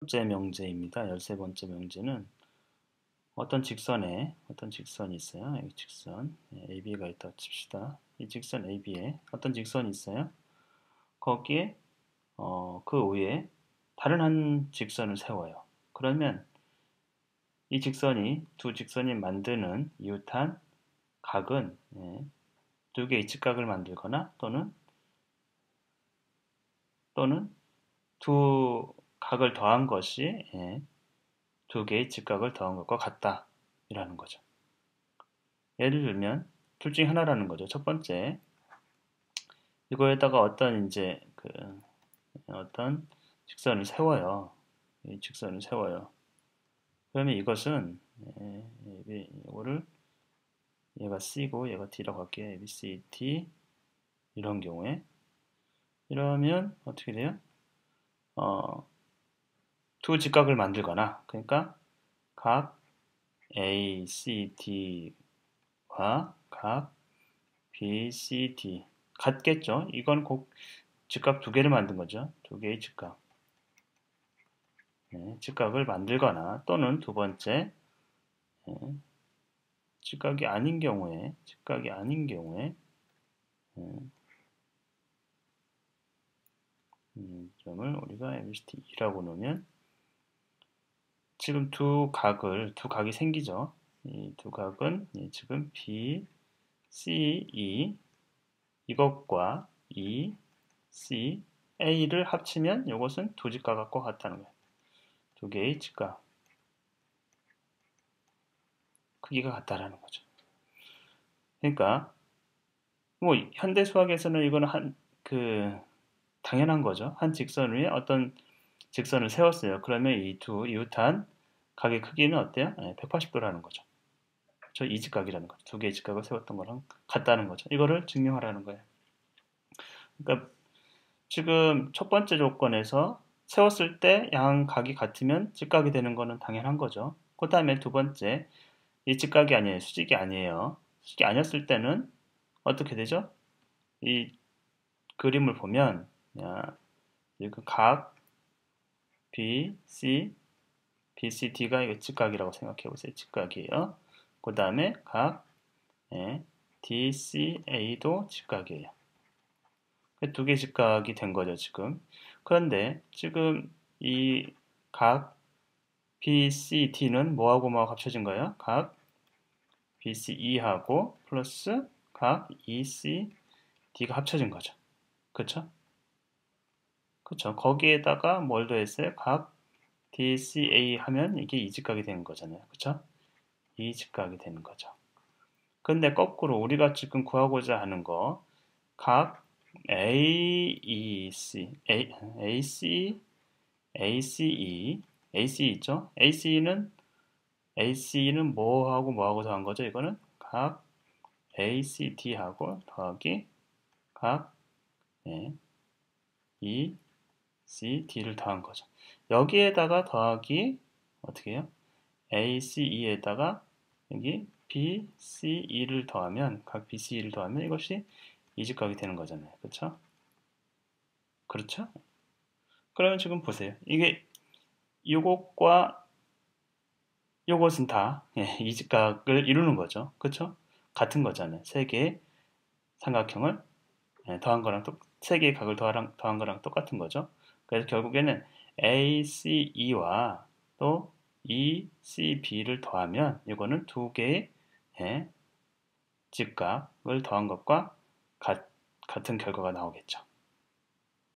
번째 명제입니다. 13번째 명제는 어떤 직선에 어떤 직선이 있어요. 여기 직선 AB가 있다 칩시다. 이 직선 AB에 어떤 직선이 있어요. 거기에 어, 그 위에 다른 한 직선을 세워요. 그러면 이 직선이 두 직선이 만드는 이웃한 각은 예, 두 개의 직각을 만들거나 또는 또는 두 각을 더한 것이 예, 두 개의 직각을 더한 것과 같다 이라는 거죠. 예를 들면 둘 중에 하나라는 거죠. 첫 번째 이거에다가 어떤 이제 그 어떤 직선을 세워요. 이 직선을 세워요. 그러면 이것은 예, 이거를 얘가 C고 얘가 D라고 할게요. A, B, C, D 이런 경우에 이러면 어떻게 돼요? 어, 두 직각을 만들거나 그러니까 각 ACD와 각 BCD 같겠죠. 이건 꼭 직각 두 개를 만든 거죠. 두 개의 직각. 네, 직각을 만들거나 또는 두 번째 네, 직각이 아닌 경우에 직각이 아닌 경우에 네, 음, 점을 우리가 MCT2라고 놓으면 지금 두 각을 두 각이 생기죠. 이 두 각은 지금 B, C, E 이것과 E, C, A를 합치면 이것은 두 직각과 같다는 거예요. 두 개의 직각 크기가 같다라는 거죠. 그러니까 뭐 현대 수학에서는 이거는 한 그 당연한 거죠. 한 직선 위에 어떤 직선을 세웠어요. 그러면 이 두 이웃한 각의 크기는 어때요? 네, 180도라는 거죠. 저 이직각이라는 거죠. 두 개의 직각을 세웠던 거랑 같다는 거죠. 이거를 증명하라는 거예요. 그러니까 지금 첫 번째 조건에서 세웠을 때 양 각이 같으면 직각이 되는 거는 당연한 거죠. 그 다음에 두 번째, 이 직각이 아니에요. 수직이 아니에요. 수직이 아니었을 때는 어떻게 되죠? 이 그림을 보면 각 B, C, BCD가 이거 직각이라고 생각해 보세요. 직각이에요. 그 다음에 각 예, DCA도 직각이에요. 두 개 직각이 된 거죠, 지금. 그런데 지금 이 각 BCD는 뭐하고 뭐하고 합쳐진 거예요? 각 BCE하고 플러스 각 ECD가 합쳐진 거죠. 그쵸? 그쵸? 거기에다가 뭘 더했어요? 각 DCA 하면 이게 이직각이 되는 거잖아요. 그쵸? 이직각이 되는 거죠. 근데 거꾸로 우리가 지금 구하고자 하는 거 각 AEC, A, AC, ACE, AC 있죠? AC는 AC는 뭐하고 뭐하고 더한 거죠? 이거는 각 ACD하고 더하기 각 네, ECD를 더한 거죠. 여기에다가 더하기 어떻게 해요? ACE에다가 여기 BCE를 더하면 각 BCE를 더하면 이것이 이직각이 되는 거잖아요. 그렇죠? 그렇죠? 그러면 지금 보세요. 이게 요것과 요것은 다 예, 이직각을 이루는 거죠. 그렇죠? 같은 거잖아요. 세 개의 삼각형을 예, 더한 거랑 세 개의 각을 더한 거랑 똑같은 거죠. 그래서 결국에는 ACE와 또 ECB를 더하면 이거는 두 개의 예, 직각을 더한 것과 같, 같은 결과가 나오겠죠.